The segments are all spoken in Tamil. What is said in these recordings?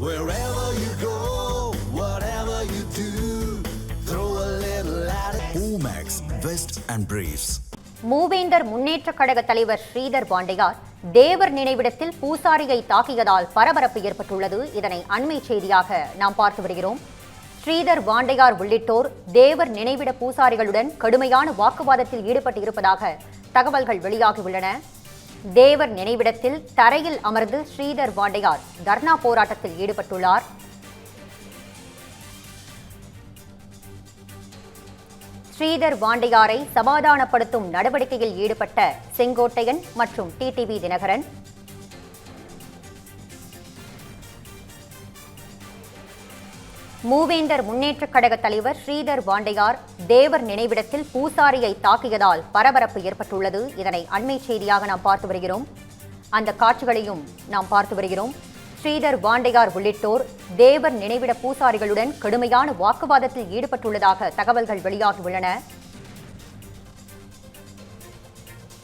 Wherever you go, whatever you do, throw a little at it. Omax, Vest and Briefs. மூவேந்தர் முன்னேற்றக் கழக தலைவர் ஸ்ரீதர் பாண்டியார் தேவர் நினைவிடத்தில் பூசாரியை தாக்கியதால் பரபரப்பு ஏற்பட்டுள்ளது இதனை அண்மை செய்தியாக நாம் பார்த்து வருகிறோம் ஸ்ரீதர் வாண்டையார் உள்ளிட்டோர் தேவர் நினைவிட பூசாரிகளுடன் கடுமையான வாக்குவாதத்தில் ஈடுபட்டு இருப்பதாக தகவல்கள் வெளியாகியுள்ளன தேவர் நினைவிடத்தில் தரையில் அமர்ந்து ஸ்ரீதர் வாண்டையார் தர்ணா போராட்டத்தில் ஈடுபட்டுள்ளார். ஸ்ரீதர் வாண்டையாரை சமாதானப்படுத்தும் நடவடிக்கையில் ஈடுபட்ட செங்கோட்டையன் மற்றும் டிடிவி தினகரன் மூவேந்தர் முன்னேற்றக் கழக தலைவர் ஸ்ரீதர் வாண்டையார் தேவர் நினைவிடத்தில் பூசாரியை தாக்கியதால் பரபரப்பு ஏற்பட்டுள்ளது. இதனை அண்மை செய்தியாக நாம் பார்த்து வருகிறோம். அந்த காட்சிகளையும் நாம் பார்த்து வருகிறோம். ஸ்ரீதர் வாண்டையார் உள்ளிட்டோர் தேவர் நினைவிட பூசாரிகளுடன் கடுமையான வாக்குவாதத்தில் ஈடுபட்டுள்ளதாக தகவல்கள் வெளியாகியுள்ளன.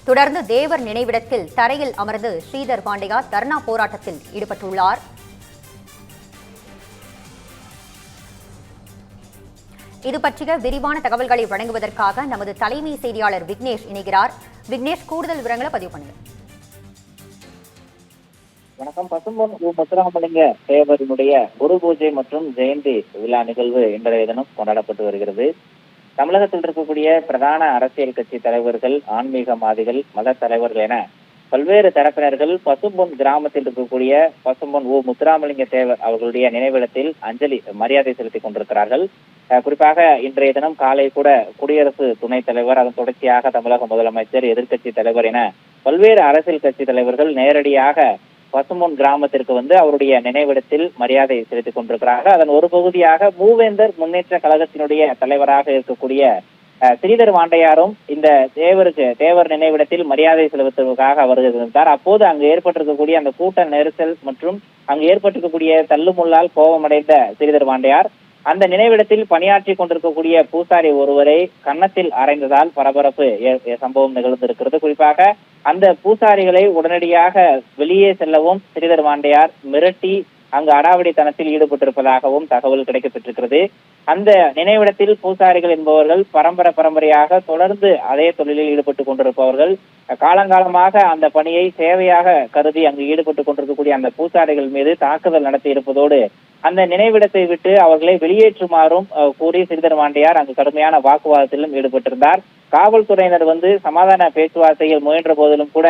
தொடர்ந்து தேவர் நினைவிடத்தில் தரையில் அமர்ந்து ஸ்ரீதர் பாண்டியார் தர்ணா போராட்டத்தில் ஈடுபட்டுள்ளார். இது பற்றிய விரிவான தகவல்களை வழங்குவதற்காக நமது தலைமை செய்தியாளர் விக்னேஷ் இணைகிறார். விக்னேஷ் கூடுதல் விவரங்களை பதிவு பண்ணுங்க வணக்கம். பசும்பொன் உ முத்துராமலிங்க தேவரினுடைய குரு பூஜை மற்றும் ஜெயந்தி விழா நிகழ்வு இன்றைய தினம் கொண்டாடப்பட்டு வருகிறது. தமிழகத்தில் இருக்கக்கூடிய பிரதான அரசியல் கட்சி தலைவர்கள் ஆன்மீகவாதிகள் மத தலைவர்கள் என பல்வேறு தரப்பினர்கள் பசும்பொன் கிராமத்தில் இருக்கக்கூடிய பசும்பொன் ஓ முத்துராமலிங்க தேவர் அவர்களுடைய நினைவிடத்தில் அஞ்சலி மரியாதை செலுத்திக் கொண்டிருக்கிறார்கள். குறிப்பாக இன்றைய தினம் காலை கூட குடியரசு துணைத் தலைவர் அதன் தொடர்ச்சியாக தமிழக முதலமைச்சர் எதிர்க்கட்சி தலைவர் என பல்வேறு அரசியல் கட்சி தலைவர்கள் நேரடியாக பசும்பொன் கிராமத்திற்கு வந்து அவருடைய நினைவிடத்தில் மரியாதை செலுத்திக் கொண்டிருக்கிறார்கள். அதன் ஒரு பகுதியாக மூவேந்தர் முன்னேற்ற கழகத்தினுடைய தலைவராக இருக்கக்கூடிய ஸ்ரீதர் வாண்டையாரும் இந்த தேவருக்கு தேவர் நினைவிடத்தில் மரியாதை செலுத்துவதற்காக இருந்தார். அப்போது அங்கு ஏற்பட்டிருக்கக்கூடிய அந்த கூட்ட நெரிசல் மற்றும் அங்கு ஏற்பட்டிருக்கக்கூடிய தள்ளுமுள்ளால் கோபமடைந்த ஸ்ரீதர் வாண்டையார் அந்த நினைவிடத்தில் பணியாற்றி கொண்டிருக்கக்கூடிய பூசாரி ஒருவரை கன்னத்தில் அரைந்ததால் பரபரப்பு சம்பவம் நிகழ்ந்திருக்கிறது. குறிப்பாக அந்த பூசாரிகளை உடனடியாக வெளியே செல்லவும் ஸ்ரீதர் மாண்டையார் மிரட்டி அங்கு அடாவடித்தனத்தில் ஈடுபட்டிருப்பதாகவும் தகவல் கிடைக்கப்பெற்றிருக்கிறது. அந்த நினைவிடத்தில் பூசாரிகள் என்பவர்கள் பரம்பரை பரம்பரையாக தொடர்ந்து அதே தொழிலில் ஈடுபட்டு கொண்டிருப்பவர்கள். காலங்காலமாக அந்த பணியை சேவையாக கருதி அங்கு ஈடுபட்டு கொண்டிருக்கக்கூடிய அந்த பூசாரிகள் மீது தாக்குதல் நடத்தி இருப்பதோடு அந்த நினைவிடத்தை விட்டு அவர்களை வெளியேற்றுமாறும் கூறி சிறிதர் மாண்டியார் அங்கு கடுமையான வாக்குவாதத்திலும் ஈடுபட்டிருந்தார். காவல்துறையினர் வந்து சமாதான பேச்சுவார்த்தையில் முயன்ற போதிலும் கூட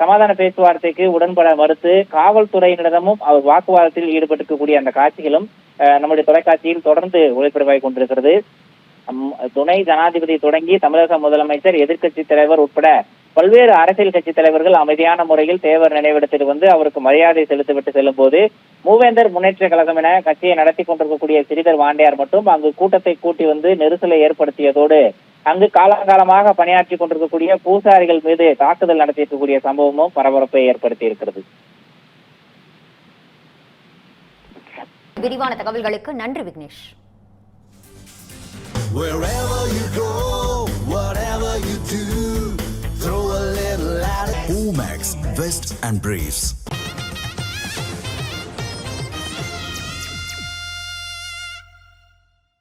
சமாதான பேச்சுவார்த்தைக்கு உடன்பட மறுத்து காவல்துறையினரிடமும் அவர் வாக்குவாதத்தில் ஈடுபட்டிருக்கக்கூடிய அந்த காட்சிகளும் அஹ், நம்முடைய தொலைக்காட்சியில் தொடர்ந்து ஒளிபரப்பாகி கொண்டிருக்கிறது. துணை ஜனாதிபதி தொடங்கி தமிழக முதலமைச்சர் எதிர்க்கட்சி தலைவர் உட்பட பல்வேறு அரசியல் கட்சி தலைவர்கள் அமைதியான முறையில் தேவர் நினைவிடத்தில் வந்து அவருக்கு மரியாதை செலுத்திவிட்டு செல்லும் போது மூவேந்தர் முன்னேற்ற கழகம் என கட்சியை நடத்தி கொண்டிருக்கக்கூடிய சிறிதர் வாண்டியார் மட்டும் அங்கு கூட்டத்தை கூட்டி வந்து நெரிசலை ஏற்படுத்தியதோடு அங்கு காலங்காலமாக பணியாற்றி கொண்டிருக்கக்கூடிய பூசாரிகள் மீது தாக்குதல் நடத்தியிருக்கக்கூடிய சம்பவமும் பரபரப்பை ஏற்படுத்தி இருக்கிறது விரிவான தகவல்களுக்கு நன்றி Vignesh. Wherever you go, whatever you do, throw a little at it. Omax, Vest and Briefs.